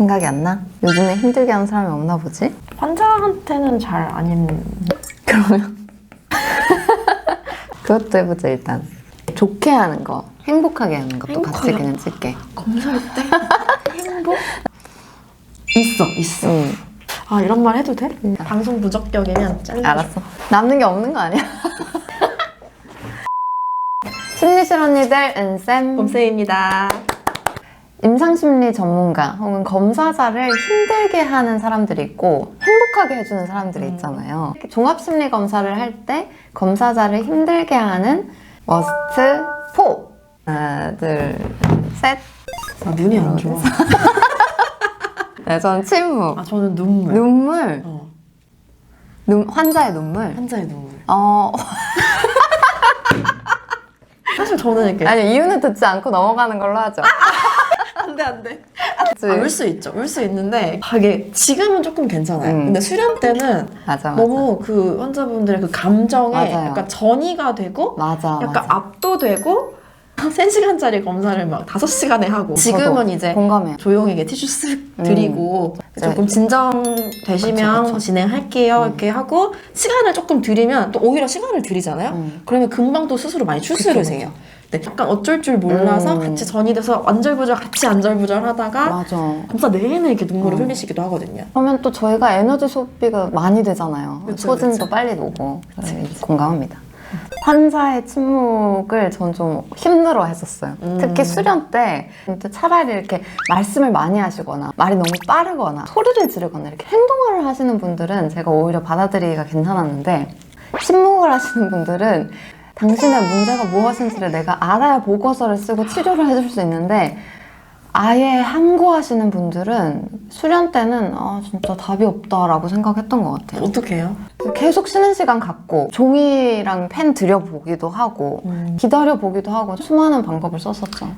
생각이 안 나? 요즘에 힘들게 하는 사람이 없나 보지? 환자한테는 잘 안 힘. 그러면 그것도 해보자 일단 좋게 하는 거 행복하게 하는 것도 같이 행복하게 그냥 쓸게 검사할 때 행복? 있어, 있어. 응 아 이런 말 해도 돼? 방송 부적격이면 잘라. 알았어 남는 게 없는 거 아니야? 심리실 언니들 은쌤 봄쌤입니다. 임상심리 전문가 혹은 검사자를 힘들게 하는 사람들이 있고 행복하게 해주는 사람들이 있잖아요. 종합심리 검사를 할 때 검사자를 힘들게 하는 워스트 4 하나 둘셋 아 눈이 안 좋아. 네, 저는 침묵 아 저는 눈물. 눈물 어, 눈, 환자의 눈물 환자의 눈물. 어 사실 저는 이렇게 아니 이유는 듣지 않고 넘어가는 걸로 하죠. 안돼 안돼. 아, 울수 있죠. 울 수 있는데 아, 이게 지금은 조금 괜찮아요. 음. 근데 수련 때는 맞아 맞아 너무 그 환자분들의 그 감정에 맞아요. 약간 전이가 되고 맞아 약간 맞아. 압도되고 3시간짜리 검사를 막 5시간에 하고 지금은 저도 이제 공감해요. 조용히 이렇게 티슈 쓱 드리고 네. 조금 진정되시면 그쵸, 그쵸. 진행할게요 이렇게 하고 시간을 조금 드리면 또 오히려 시간을 드리잖아요. 음. 그러면 금방 또 스스로 많이 해요. 네, 약간 어쩔 줄 몰라서 음. 같이 전이 돼서 안절부절 같이 안절부절 하다가 맞아. 검사 내내 이렇게 눈물을 음. 흘리시기도 하거든요. 그러면 또 저희가 에너지 소비가 많이 되잖아요. 그쵸, 소진도 그쵸. 빨리 오고. 네, 공감합니다. 환자의 침묵을 전 좀 힘들어 했었어요. 음. 특히 수련 때 차라리 이렇게 말씀을 많이 하시거나 말이 너무 빠르거나 소리를 지르거나 이렇게 행동을 하시는 분들은 제가 오히려 받아들이기가 괜찮았는데 침묵을 하시는 분들은 당신의 문제가 무엇인지를 내가 알아야 보고서를 쓰고 치료를 해줄 수 있는데 아예 함구하시는 분들은 수련 때는 아 진짜 답이 없다라고 생각했던 것 같아요. 어떻게 해요? 계속 쉬는 시간 갖고 종이랑 펜 들여보기도 하고 음. 기다려보기도 하고 수많은 방법을 썼었죠.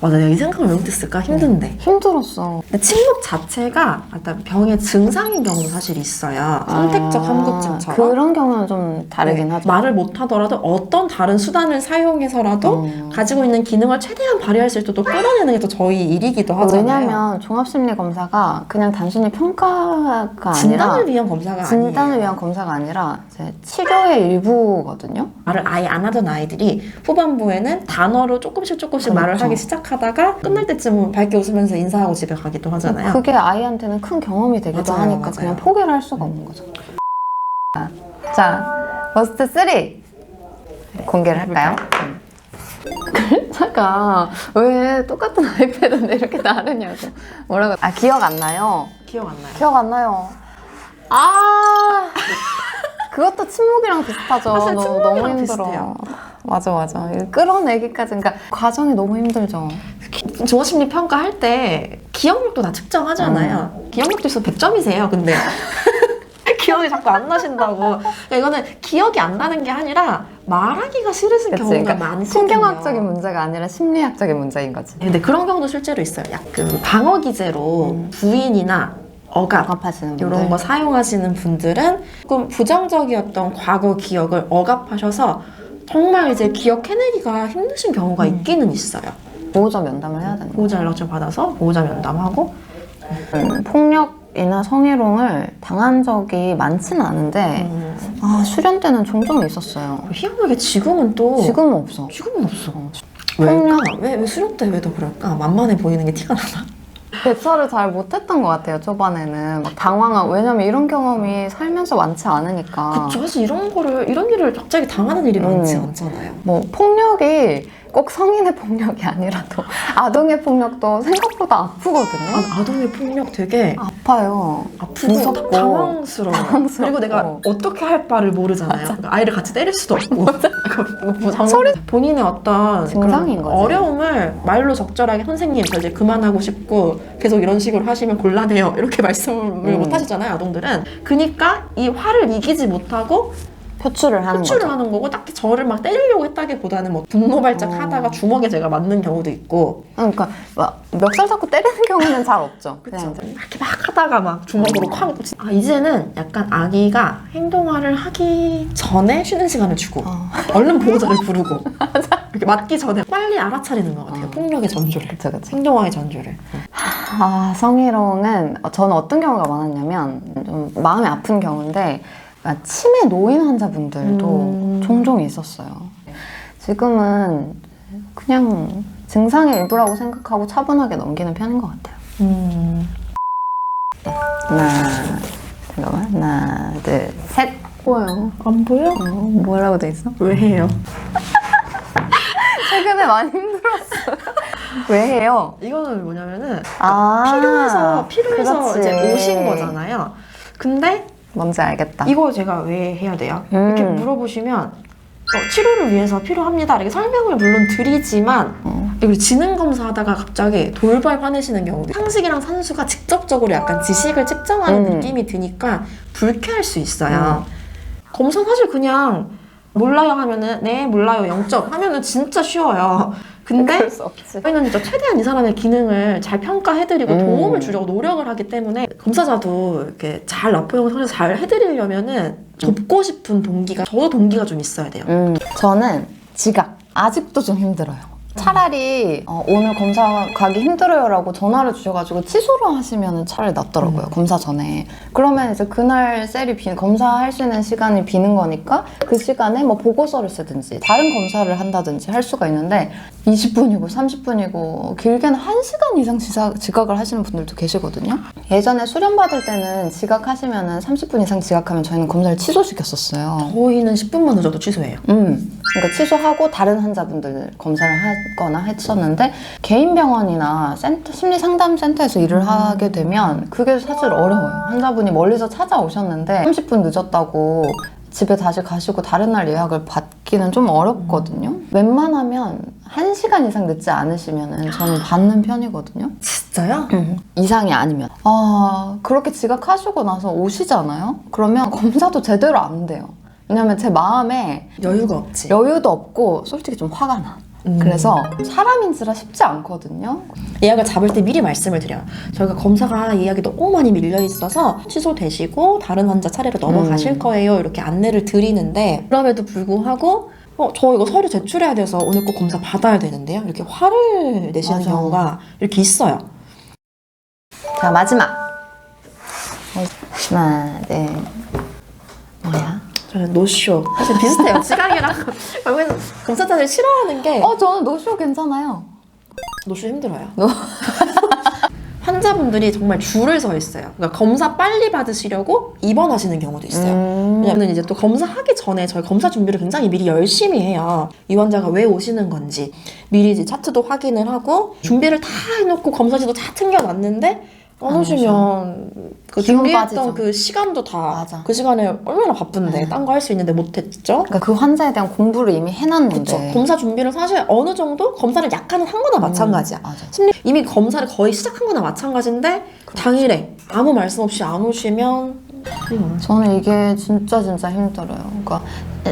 맞아, 내가 이 생각을 왜 못했을까? 힘든데. 힘들었어. 근데 침묵 자체가 일단 병의 증상인 경우도 사실 있어요. 선택적 아, 함구증처럼. 그런 경우는 좀 다르긴 네, 하죠. 말을 못하더라도 어떤 다른 수단을 사용해서라도 음. 가지고 있는 기능을 최대한 발휘할 수 있도록 끌어내는 게 또 저희 일이기도 하잖아요. 왜냐하면 종합심리 검사가 그냥 단순히 평가가 아니라 진단을 위한 검사가 진단을 아니에요. 위한 검사가 아니라 이제 치료의 일부거든요. 말을 아예 안 하던 아이들이 후반부에는 단어로 조금씩 조금씩 말을 그렇죠. 하기 시작하다가 끝날 때쯤은 밝게 웃으면서 인사하고 집에 가기도 하잖아요. 그게 아이한테는 큰 경험이 되기도 맞아요, 하니까 맞아요. 그냥 포기를 할 수가 없는 거죠. 자, 머스트 3 공개를 할까요? 글자가 왜 똑같은 아이패드인데 이렇게 다르냐고 뭐라고 아 기억 안 나요 기억 안 나요. 기억 안 나요 아 그것도 침묵이랑 비슷하죠 사실 너, 침묵이랑 너무 힘들어 비슷해요. 맞아 맞아 이거 끌어내기까지 그러니까 과정이 너무 힘들죠 종합심리 평가 할 때 기억력도 다 측정하잖아요. 음. 기억력도 있어 100점이세요. 근데 기억이 자꾸 안 나신다고. 그러니까 이거는 기억이 안 나는 게 아니라 말하기가 싫으신 그치, 경우가 그러니까 많거든요. 신경학적인 문제가 아니라 심리학적인 문제인 거지. 근데 그런 경우도 실제로 있어요. 약간 방어 기제로 부인이나 억압 억압하시는 분들. 이런 거 사용하시는 분들은 조금 부정적이었던 과거 기억을 억압하셔서 정말 이제 기억해내기가 힘드신 경우가 있기는 있어요. 보호자 면담을 해야 되는 거예요 보호자 연락처 받아서 보호자 면담하고. 음, 폭력 이나 성희롱을 당한 적이 많지는 않은데 음, 아 수련 때는 종종 있었어요. 희한하게 지금은 또 지금은 없어. 지금은 없어. 폭력. 왜일까? 왜, 왜 수련 때왜 더 그럴까? 만만해 보이는 게 티가 나나? 대처를 잘 못했던 것 같아요 초반에는 막 당황하고 왜냐면 이런 경험이 살면서 많지 않으니까 그쵸. 사실 이런 거를, 이런 일을 갑자기 당하는 일이 많지 음. 않잖아요. 뭐 폭력 이 꼭 성인의 폭력이 아니라도 아동의 폭력도 생각보다 아프거든요. 아, 아동의 폭력 되게 아파요. 아프고 무섭고. 당황스러워. 당황스럽고. 그리고 내가 어떻게 할 바를 모르잖아요. 그러니까 아이를 같이 때릴 수도 없고. 뭐 소리- 본인의 어떤 증상인 거지. 어려움을 말로 적절하게 선생님 저 이제 그만하고 싶고 계속 이런 식으로 하시면 곤란해요. 이렇게 말씀을 음. 못 하시잖아요, 아동들은. 그러니까 이 화를 이기지 못하고 표출을 하는 호출을 거죠. 하는 거고 딱히 저를 막 때리려고 했다기보다는 뭐 분노 발작 어. 하다가 주먹에 제가 맞는 경우도 있고 그러니까 막 멱살 잡고 때리는 경우는 잘 없죠. 그냥 그쵸. 이제 이렇게 막 하다가 막 주먹으로 쾅 꽂히- 아 이제는 약간 아기가 행동화를 하기 전에 쉬는 시간을 주고 어. 얼른 보호자를 부르고 이렇게 맞기 전에 빨리 알아차리는 것 같아요. 어. 폭력의 전조를. 그쵸, 그쵸. 행동왕의 전조를. 아, 성희롱은 저는 어떤 경우가 많았냐면 좀 마음이 아픈 경우인데 그러니까 치매 노인 환자분들도 음. 종종 있었어요. 지금은 그냥 증상의 일부라고 생각하고 차분하게 넘기는 편인 것 같아요. 음. 하나, 잠깐만, 하나, 둘, 셋. 뭐예요? 안 보여? 어, 뭐라고 돼 있어? 왜 해요? 최근에 많이 힘들었어요. 왜 해요? 이거는 뭐냐면은 아, 필요해서 필요해서 그렇지. 이제 오신 거잖아요. 근데 뭔지 알겠다. 이거 제가 왜 해야 돼요? 음. 이렇게 물어보시면 어, 치료를 위해서 필요합니다. 이렇게 설명을 물론 드리지만 어. 그리고 지능 검사하다가 갑자기 돌발 화내시는 경우도 상식이랑 산수가 직접적으로 약간 지식을 측정하는 음. 느낌이 드니까 불쾌할 수 있어요. 검사 사실 그냥 몰라요 하면은 네 몰라요 0점 하면은 진짜 쉬워요. 근데. 저희는 진짜 최대한 이 사람의 기능을 잘 평가해드리고 음. 도움을 주려고 노력을 하기 때문에 검사자도 이렇게 잘 나포 형성을 잘 해드리려면은 돕고 싶은 동기가 저도 동기가 좀 있어야 돼요. 음, 저는 지각. 아직도 좀 힘들어요. 차라리 어, 오늘 검사 가기 힘들어요라고 전화를 주셔가지고 취소를 하시면 차라리 낫더라고요 검사 전에 그러면 이제 그날 셀이 비 검사할 수 있는 시간이 비는 거니까 그 시간에 뭐 보고서를 쓰든지 다른 검사를 한다든지 할 수가 있는데 20분이고 30분이고 길게는 1시간 이상 지각, 지각을 하시는 분들도 계시거든요 예전에 수련 받을 때는 지각하시면 30분 이상 지각하면 저희는 검사를 취소시켰었어요 저희는 10분만 늦어도 취소해요. 음, 그러니까 취소하고 다른 환자분들 검사를 하거나 했었는데 개인 병원이나 센터, 심리 상담 센터에서 일을 하게 되면 그게 사실 어려워요. 환자분이 멀리서 찾아오셨는데 30분 늦었다고 집에 다시 가시고 다른 날 예약을 받기는 좀 어렵거든요. 웬만하면 1시간 이상 늦지 않으시면 저는 받는 편이거든요. 진짜요? 이상이 아니면. 아, 그렇게 지각하시고 나서 오시잖아요? 그러면 검사도 제대로 안 돼요. 왜냐면 제 마음에 여유가 없지. 여유도 없고 솔직히 좀 화가 나. 음. 그래서 사람인지라 쉽지 않거든요. 예약을 잡을 때 미리 말씀을 드려요. 저희가 검사가 예약이 너무 많이 밀려 있어서 취소되시고 다른 환자 차례로 넘어가실 음. 거예요. 이렇게 안내를 드리는데 그럼에도 불구하고 어, 저 이거 서류 제출해야 돼서 오늘 꼭 검사 받아야 되는데요. 이렇게 화를 내시는 맞아. 경우가 이렇게 있어요. 자 마지막. 하나, 둘. 뭐야? 저는 노쇼. 사실 비슷해요. 지각이랑 결국에는 검사자들 싫어하는 게 어, 저는 노쇼 괜찮아요. 노쇼 힘들어요. 노- 환자분들이 정말 줄을 서 있어요. 그러니까 검사 빨리 받으시려고 입원하시는 경우도 있어요. 음. 왜냐면 이제 또 검사하기 전에 저희 검사 준비를 굉장히 미리 열심히 해요. 이 환자가 왜 오시는 건지 미리 이제 차트도 확인을 하고 준비를 다 해놓고 검사지도 다 챙겨놨는데 오시면 그 기운 준비했던 빠지죠. 그 시간도 다 맞아. 그 시간에 얼마나 바쁜데 네. 딴 거 할 수 있는데 못했죠. 그러니까 그 환자에 대한 공부를 이미 해놨는데. 그쵸. 검사 준비를 사실 어느 정도 검사를 약간은 한 거나 마찬가지야. 음, 맞아. 심리 이미 검사를 거의 시작한 거나 마찬가지인데 당일에 아무 말씀 없이 안 오시면 음. 저는 이게 진짜 진짜 힘들어요. 그러니까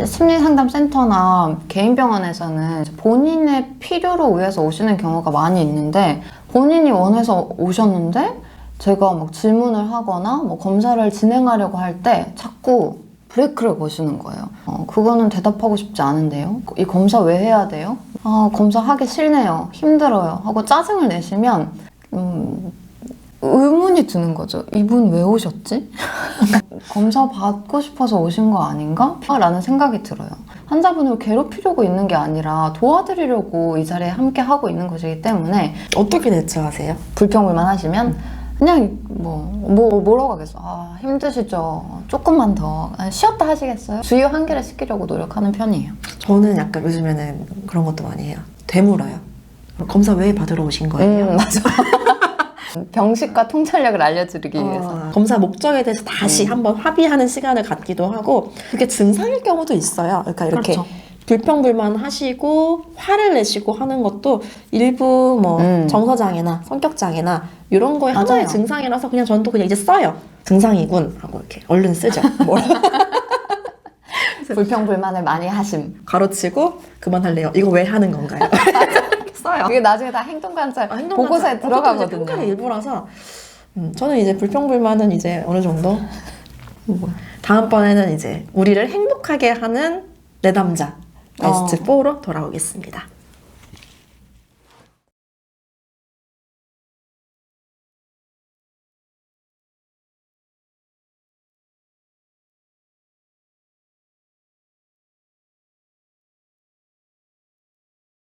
심리상담센터나 개인 병원에서는 본인의 필요로 의해서 오시는 경우가 많이 있는데 본인이 원해서 오셨는데 제가 막 질문을 하거나 뭐 검사를 진행하려고 할 때 자꾸 브레이크를 거시는 거예요. 어, 그거는 대답하고 싶지 않은데요. 이 검사 왜 해야 돼요? 아, 검사 하기 싫네요. 힘들어요. 하고 짜증을 내시면 음, 의문이 드는 거죠. 이분 왜 오셨지? 검사 받고 싶어서 오신 거 아닌가? 라는 생각이 들어요. 환자분을 괴롭히려고 있는 게 아니라 도와드리려고 이 자리에 함께 하고 있는 것이기 때문에 어떻게 대처하세요? 불평불만 하시면 그냥 뭐, 뭐 뭐라고 하겠어. 아, 힘드시죠. 조금만 더 아, 쉬었다 하시겠어요? 주요 한계를 시키려고 노력하는 편이에요. 저는 약간 요즘에는 그런 것도 많이 해요. 되물어요. 검사 왜 받으러 오신 거예요? 음, 맞아. 병식과 통찰력을 알려드리기 위해서. 어, 검사 목적에 대해서 다시 음. 한번 합의하는 시간을 갖기도 하고 그게 증상일 경우도 있어요. 그러니까 이렇게 그렇죠. 불평불만 하시고 화를 내시고 하는 것도 일부 뭐 음. 정서장애나 성격장애나 이런 거의 맞아요. 하나의 증상이라서 그냥 저는 또 그냥 이제 써요. 증상이군 하고 이렇게 얼른 쓰죠. 뭐라 불평 불만을 많이 하심. 가로치고 그만할래요. 이거 왜 하는 건가요? 써요. 그게 나중에 다 행동 관찰 아, 행동 보고서에 관찰. 들어가거든요. 평가의 일부라서 음, 저는 이제 불평 불만은 이제 어느 정도 다음번에는 이제 우리를 행복하게 하는 내담자 베스트 4로 돌아오겠습니다.